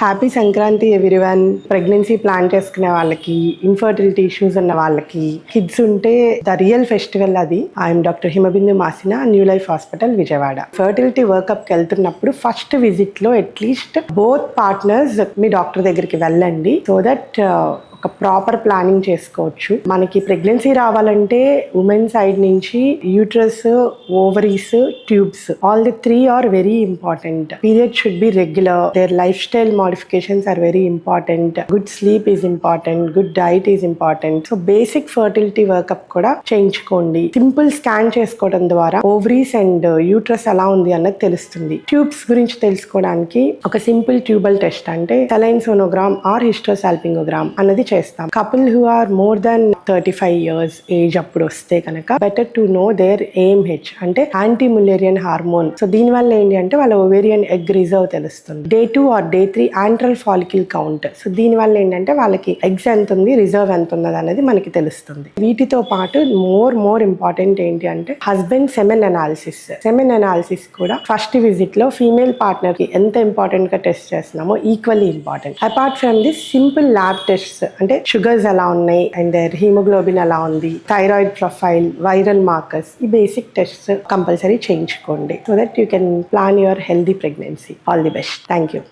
Happy Sankranti everyone. Pregnancy plan చేసుకునే వాళ్ళకి infertility issues ఉన్న వాళ్ళకి కిడ్స్ ఉంటే ద రియల్ ఫెస్టివల్ అది. I'm doctor Himabindu Masina new life hospital Vijayawada. Fertility వర్కప్కి వెళ్తున్నప్పుడు ఫస్ట్ విజిట్లో అట్లీస్ట్ బోత్ పార్ట్నర్స్ మీ డాక్టర్ దగ్గరికి వెళ్ళండి. సో దట్ ఒక ప్రాపర్ ప్లానింగ్ చేసుకోవచ్చు. మనకి ప్రెగ్నెన్సీ రావాలంటే ఉమెన్ సైడ్ నుంచి uterus ovaries tubes all the three are very important. Period should be regular. Their lifestyle modifications are very important. Good sleep is important. Good diet is important. So basic fertility workup కూడా చేయించుకోండి. Simple scan చేసుకోవడం ద్వారా ovaries and uterus ఎలా ఉంది అన్నది తెలుస్తుంది. Tubes గురించి తెలుసుకోవడానికి ఒక సింపుల్ ట్యూబల్ టెస్ట్ అంటే సెలైన్ సోనోగ్రామ్ ఆర్ హిస్టోసాల్పింగోగ్రామ్ అన్నది చేస్తాం. Couple who are more than thirty five years age అప్పుడు వస్తే కనుక better to know their A M H అంటే యాంటీ ములేరియన్ హార్మోన్ సో దీని వల్ల ఏంటి అంటే వాళ్ళ ఓవేరియన్ ఎగ్ రిజర్వ్ తెలుస్తుంది. Day two or day three antral follicle count so దీని వల్ల ఏంటంటే వాళ్ళకి ఎగ్స్ ఎంత ఉంది రిజర్వ్ ఎంత ఉన్నది అనేది మనకి తెలుస్తుంది. వీటితో పాటు మోర్ మోర్ ఇంపార్టెంట్ ఏంటి అంటే husband semen analysis semen analysis కూడా ఫస్ట్ విజిట్లో ఫీమేల్ పార్ట్నర్కి ఎంత ఇంపార్టెంట్గా టెస్ట్ చేస్తున్నామో equally important apart from this simple lab tests అంటే షుగర్స్ ఎలా ఉన్నాయి అండ్ దేర్ హీమోగ్లోబిన్ ఎలా ఉంది థైరాయిడ్ ప్రొఫైల్ వైరల్ మార్కర్స్ ఈ బేసిక్ టెస్ట్స్ కంపల్సరీ చేయించుకోండి so that you can plan your healthy pregnancy all the best thank you